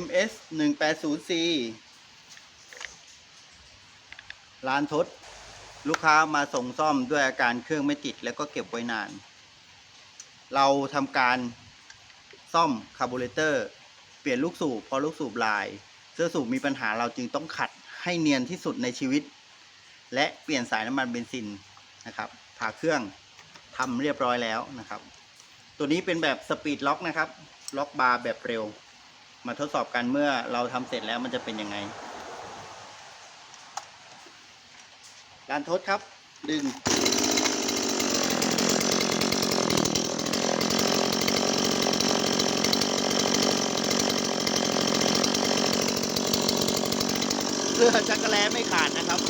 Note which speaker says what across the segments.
Speaker 1: MS 1 8 0 C ร้านทศลูกค้ามาส่งซ่อมด้วยอาการเครื่องไม่ติดแล้วก็เก็บไว้นาน เราทำการซ่อมคาร์บูเรเตอร์ เปลี่ยนลูกสูบพราะลูกสูบลาย เสื้อสูบมีปัญหาเราจึงต้องขัดให้เนียนที่สุดในชีวิต และเปลี่ยนสายน้ำมันเบนซินนะครับผ่าเครื่องทำเรียบร้อยแล้วนะครับ ตัวนี้เป็นแบบสปีดล็อกนะครับ ล็อกบาร์แบบเร็ว มาทดสอบกันเมื่อเราทำเสร็จแล้วมันจะเป็นยังไง การทดครับ ดึง เสื้อจักรแล้ไม่ขาดนะครับ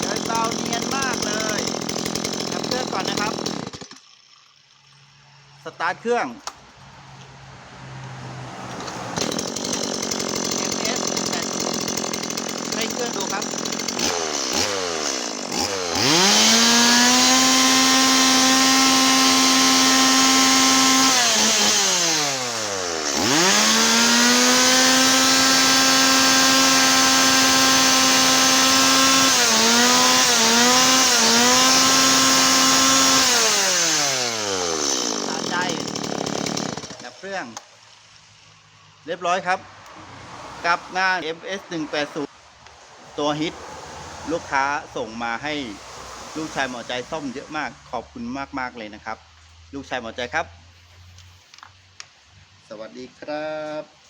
Speaker 1: เดินเบาเนียนมากเลยทำเครื่องก่อนนะครับ สตาร์ทเครื่อง MS 80ให้เครื่องดูครับ ตามใจดับเค รื่อง เรียบร้อยครับ กับงาน MS 180ตัวฮิต ลูกค้าส่งมาให้ลูกชายหมอใจซ่อมเยอะมากขอบคุณมาก ๆ เลยนะครับ ลูกชายหมอใจครับ สวัสดีครับ